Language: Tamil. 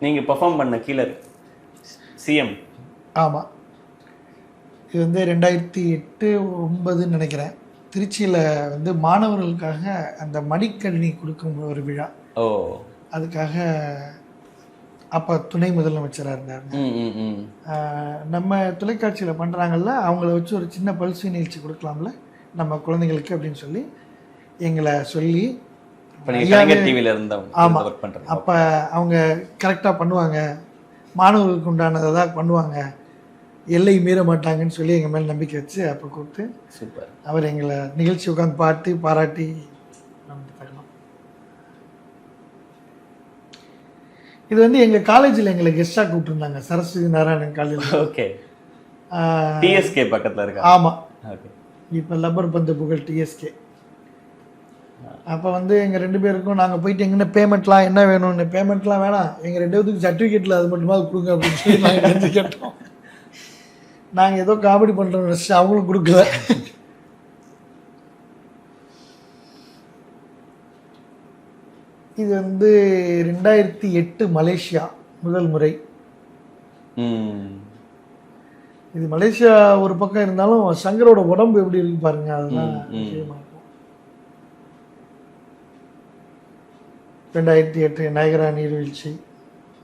நீங்க பெர்ஃபார்ம் பண்ண கீழர் சிஎம் ஆமாம் இது வந்து ரெண்டாயிரத்தி எட்டு ஒன்பதுன்னு நினைக்கிறேன். திருச்சியில் வந்து மாணவர்களுக்காக அந்த மடிக்கணினி கொடுக்கும் ஒரு விழா. ஓ. அதுக்காக அப்போ துணை முதலமைச்சராக இருந்தார். நம்ம தொலைக்காட்சியில் பண்ணுறாங்கல்ல அவங்கள வச்சு ஒரு சின்ன பல்சு நிகழ்ச்சி கொடுக்கலாம்ல நம்ம குழந்தைங்களுக்கு அப்படின்னு சொல்லி எங்களை சொல்லி அப்போ அவங்க கரெக்டாக பண்ணுவாங்க. மாணவர்களுக்கு உண்டானதை தான் பண்ணுவாங்க. எல்லை மீற மாட்டாங்கன்னு சொல்லி எங்கள் மேல் நம்பிக்கை வச்சு அப்போ கூப்பிட்டு சூப்பர். அவர் எங்களை நிகழ்ச்சி உட்காந்து பாட்டு பாராட்டி இது வந்து எங்கள் காலேஜில் எங்களை கெஸ்டாக கூப்பிட்டுருந்தாங்க. சரஸ்வதி நாராயணன் காலேஜில் ஓகே. டிஎஸ்கே பக்கத்துல இருக்கா? ஆமாம் ஓகே. இப்போ லப்பர் பந்து புகழ் டிஎஸ்கே அப்போ வந்து எங்கள் ரெண்டு பேருக்கும் நாங்கள் போயிட்டு எங்கன்னா பேமெண்ட்லாம் என்ன வேணும்னு பேமெண்ட்லாம் வேணாம். எங்கள் ரெண்டு பேருக்கு சர்டிஃபிகேட்டில் அது மட்டுமா கொடுங்க அப்படின்னு சொல்லி நாங்கள் கெஞ்சி கேட்டோம். நாங்கள் ஏதோ காமெடி பண்ணுறோம் நினச்சி அவங்களும் கொடுக்கல. இது வந்து ரெண்டாயிரத்தி எட்டு மலேசியா முதல் முறை. இது மலேசியா ஒரு பக்கம் இருந்தாலும் சங்கரோட உடம்பு எப்படி இருக்கு பாருங்க அதுதான் ரெண்டாயிரத்தி எட்டு நயகரா நீர்வீழ்ச்சி.